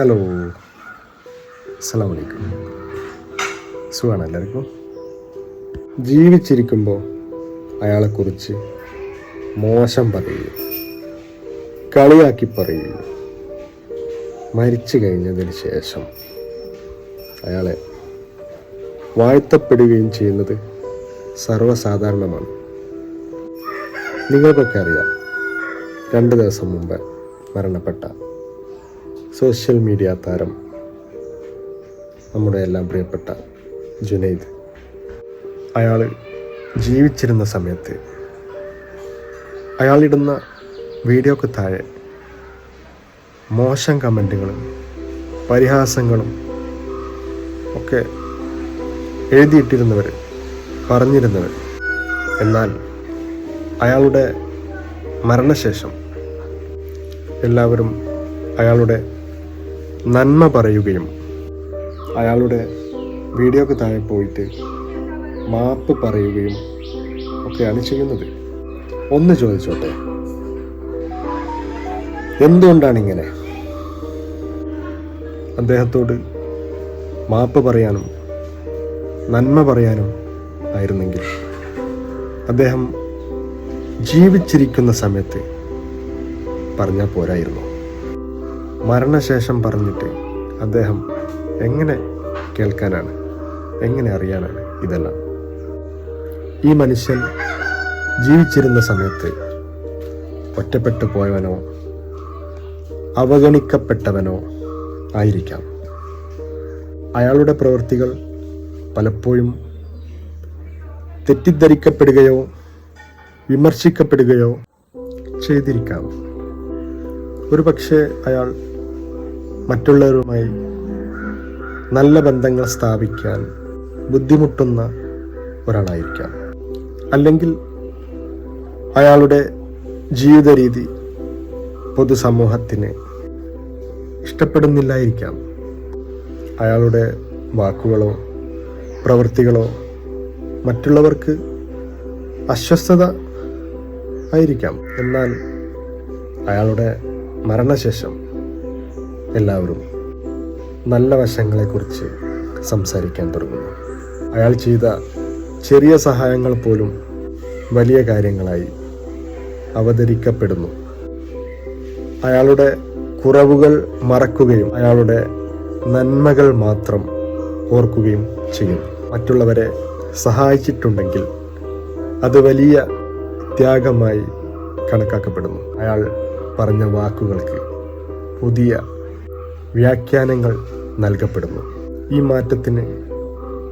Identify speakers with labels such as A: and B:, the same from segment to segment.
A: Hello. അസ്സാം വലൈക്കും സുഖമാണ് എല്ലാവർക്കും. ജീവിച്ചിരിക്കുമ്പോൾ അയാളെക്കുറിച്ച് മോശം പറയുകയും കളിയാക്കി പറയുകയും മരിച്ചു കഴിഞ്ഞതിന് ശേഷം അയാളെ വാഴ്ത്തപ്പെടുകയും ചെയ്യുന്നത് സർവസാധാരണമാണ്. നിങ്ങൾക്കൊക്കെ അറിയാം രണ്ട് ദിവസം മുമ്പ് മരണപ്പെട്ട സോഷ്യൽ മീഡിയ താരം നമ്മുടെ എല്ലാം പ്രിയപ്പെട്ട ജുനൈദ്. അയാൾ ജീവിച്ചിരുന്ന സമയത്ത് അയാളിടുന്ന വീഡിയോക്ക് താഴെ മോശം കമന്റുകളും പരിഹാസങ്ങളും ഒക്കെ എഴുതിയിട്ടിരുന്നവർ പറഞ്ഞിരുന്നവർ എന്നാൽ അയാളുടെ മരണശേഷം എല്ലാവരും അയാളുടെ നന്മ പറയുകയും അയാളുടെ വീഡിയോക്ക് താഴെ പോയിട്ട് മാപ്പ് പറയുകയും ഒക്കെയാണ് ചെയ്യുന്നത്. ഒന്ന് ചോദിച്ചോട്ടെ? എന്തുകൊണ്ടാണ് ഇങ്ങനെ അദ്ദേഹത്തോട് മാപ്പ് പറയാനും നന്മ പറയാനും ആയിരുന്നെങ്കിൽ അദ്ദേഹം ജീവിച്ചിരിക്കുന്ന സമയത്ത് പറഞ്ഞാൽ പോരായിരുന്നു. മരണശേഷം പറഞ്ഞിട്ട് അദ്ദേഹം എങ്ങനെ കേൾക്കാനാണ്? എങ്ങനെ അറിയാനാണ് ഇതെല്ലാം? ഈ മനുഷ്യൻ ജീവിച്ചിരുന്ന സമയത്ത് ഒറ്റപ്പെട്ടു പോയവനോ അവഗണിക്കപ്പെട്ടവനോ ആയിരിക്കാം. അയാളുടെ പ്രവൃത്തികൾ പലപ്പോഴും തെറ്റിദ്ധരിക്കപ്പെടുകയോ വിമർശിക്കപ്പെടുകയോ ചെയ്തിരിക്കാം. ഒരു പക്ഷേ അയാൾ മറ്റുള്ളവരുമായി നല്ല ബന്ധങ്ങൾ സ്ഥാപിക്കാൻ ബുദ്ധിമുട്ടുന്ന ഒരാളായിരിക്കാം. അല്ലെങ്കിൽ അയാളുടെ ജീവിത രീതി പൊതുസമൂഹത്തിന് ഇഷ്ടപ്പെടുന്നില്ലായിരിക്കാം. അയാളുടെ വാക്കുകളോ പ്രവൃത്തികളോ മറ്റുള്ളവർക്ക് അസ്വസ്ഥത ആയിരിക്കാം. എന്നാൽ അയാളുടെ മരണശേഷം എല്ലാവരും നല്ല വശങ്ങളെക്കുറിച്ച് സംസാരിക്കാൻ തുടങ്ങുന്നു. അയാൾ ചെയ്ത ചെറിയ സഹായങ്ങൾ പോലും വലിയ കാര്യങ്ങളായി അവതരിക്കപ്പെടുന്നു. അയാളുടെ കുറവുകൾ മറക്കുകയും അയാളുടെ നന്മകൾ മാത്രം ഓർക്കുകയും ചെയ്യുന്നു. മറ്റുള്ളവരെ സഹായിച്ചിട്ടുണ്ടെങ്കിൽ അത് വലിയ ത്യാഗമായി കണക്കാക്കപ്പെടുന്നു. അയാൾ പറഞ്ഞ വാക്കുകൾക്ക് പുതിയ വ്യാഖ്യാനങ്ങൾ നൽകപ്പെടുന്നു. ഈ മാറ്റത്തിന്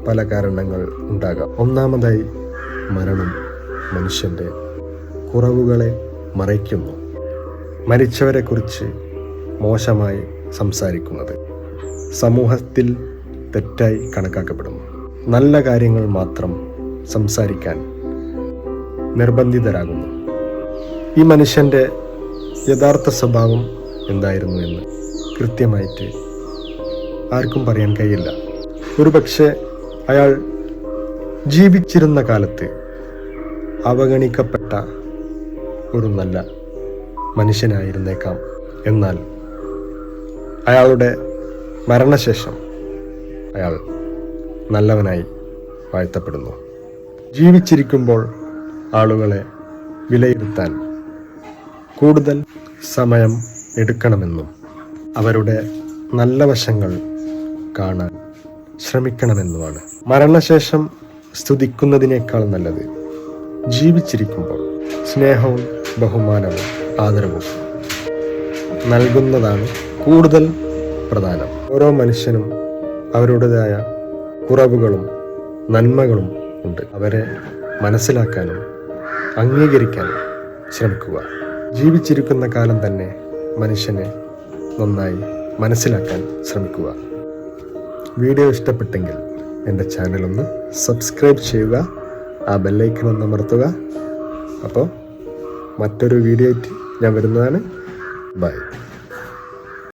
A: പല കാരണങ്ങൾ ഉണ്ടാകാം. ഒന്നാമതായി മരണം മനുഷ്യന്റെ കുറവുകളെ മറയ്ക്കുന്നു. മരിച്ചവരെക്കുറിച്ച് മോശമായി സംസാരിക്കുന്നത് സമൂഹത്തിൽ തെറ്റായി കണക്കാക്കപ്പെടുന്നു. നല്ല കാര്യങ്ങൾ മാത്രം സംസാരിക്കാൻ നിർബന്ധിതരാകുന്നു. ഈ മനുഷ്യന്റെ യഥാർത്ഥ സ്വഭാവം എന്തായിരുന്നു എന്ന് കൃത്യമായിട്ട് ആർക്കും പറയാൻ കഴിയില്ല. ഒരുപക്ഷെ അയാൾ ജീവിച്ചിരുന്ന കാലത്ത് അവഗണിക്കപ്പെട്ട ഒരു നല്ല മനുഷ്യനായിരുന്നേക്കാം. എന്നാൽ അയാളുടെ മരണശേഷം അയാൾ നല്ലവനായി വാഴ്ത്തപ്പെടുന്നു. ജീവിച്ചിരിക്കുമ്പോൾ ആളുകളെ വിലയിരുത്താൻ കൂടുതൽ സമയം എടുക്കണമെന്നും അവരുടെ നല്ല വശങ്ങൾ കാണാൻ ശ്രമിക്കണമെന്നുമാണ്. മരണശേഷം സ്തുതിക്കുന്നതിനേക്കാൾ നല്ലത് ജീവിച്ചിരിക്കുമ്പോൾ സ്നേഹവും ബഹുമാനവും ആദരവും നൽകുന്നതാണ് കൂടുതൽ പ്രധാനം. ഓരോ മനുഷ്യനും അവരുടേതായ കുറവുകളും നന്മകളും ഉണ്ട്. അവരെ മനസ്സിലാക്കാനും അംഗീകരിക്കാനും ശ്രമിക്കുക. ജീവിച്ചിരിക്കുന്ന കാലം തന്നെ മനുഷ്യനെ നന്നായി മനസ്സിലാക്കാൻ ശ്രമിക്കുക. വീഡിയോ ഇഷ്ടപ്പെട്ടെങ്കിൽ എന്റെ ചാനലൊന്ന് സബ്സ്ക്രൈബ് ചെയ്യുക ആ ബെല്ലൈക്കൺ ഒന്ന് അമർത്തുക. അപ്പോൾ മറ്റൊരു വീഡിയോ ഞാൻ വരുന്നതാണ്. ബൈ.